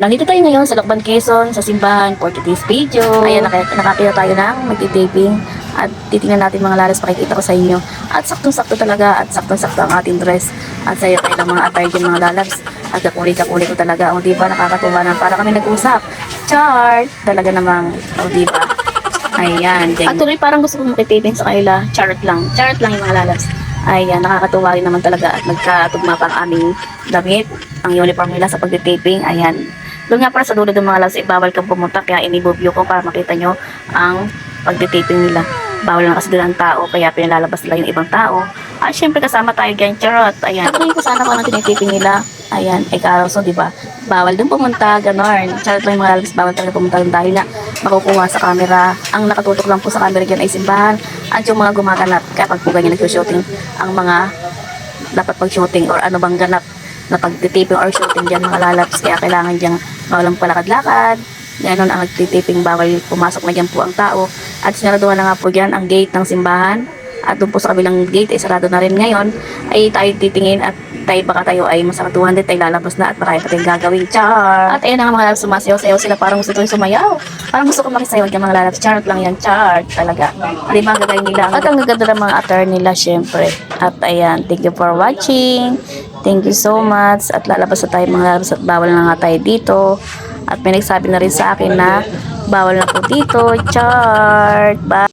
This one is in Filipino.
Nandito tayo ngayon sa Lokban, Quezon, sa simbahan for today's video. Ayan, nak nakapila tayo ng magtitaping at titingnan natin mga lalas pakikita ko sa inyo. At saktong-sakto talaga at saktong-sakto ang ating dress. At sa'yo tayo ng mga attire dyan mga lalabs. At kakuli-kakuli ko talaga. O diba, nakakatuwa na para kami nag-usap. Chart! Talaga namang, o diba? Ayan. At tuloy parang gusto kong makitaping sa kanila. Chart lang. Chart lang yung mga lalabs. Ayan, nakakatuwa rin naman talaga at nagkatugma pa ang aming damit, ang uniform nila sa pagtitaping. Ayan. Doon nga para sa dulo ng mga lalabs, eh, bawal kang pumunta kaya inibubyo ko para makita nyo ang pagtitaping nila. Bawal lang kasi doon ang tao, kaya pinalalabas nila yung ibang tao. At syempre kasama tayo dyan, charot. Ayan. Tatanungin ko sana kung anong tinitiping nila. Ayan, eh Carlson, di ba? Bawal doon pumunta, ganon. Charot lang yung mga lalabs, bawal talaga pumunta doon dahil nga makukuha sa camera. Ang nakatutok lang po sa camera dyan ay simbahan at yung mga gumaganap kapag po ganyan nag-shooting ang mga dapat pag-shooting or ano bang ganap na pagtitiping or shooting dyan mga lalabs. Kaya kailangan dyan bawalang palakad-lakad. Ganon ang nagtitiping bawal pumasok na dyan po ang tao. At sinaraduhan na nga po dyan ang gate ng simbahan. At doon po sa kabilang gate ay sarado na rin ngayon. Ay tayo titingin at tayo baka tayo ay masaratuhan din tayo lalabas na at marami pa tayong gagawin. Char! At ayan na nga mga lalabs sumasayaw-sayaw sila. Parang gusto tayong sumayaw. Parang gusto ko makisayaw dyan mga lalabs. Charot lang yan chart talaga. Di ba gagawin nila? At ang gaganda ng mga attire nila syempre. At ayan thank you for watching thank you so much. At lalabas na tayo mga lalabs at bawal na nga tayo dito. At may nagsabi na rin sa akin na bawal na po dito. Chart. Bye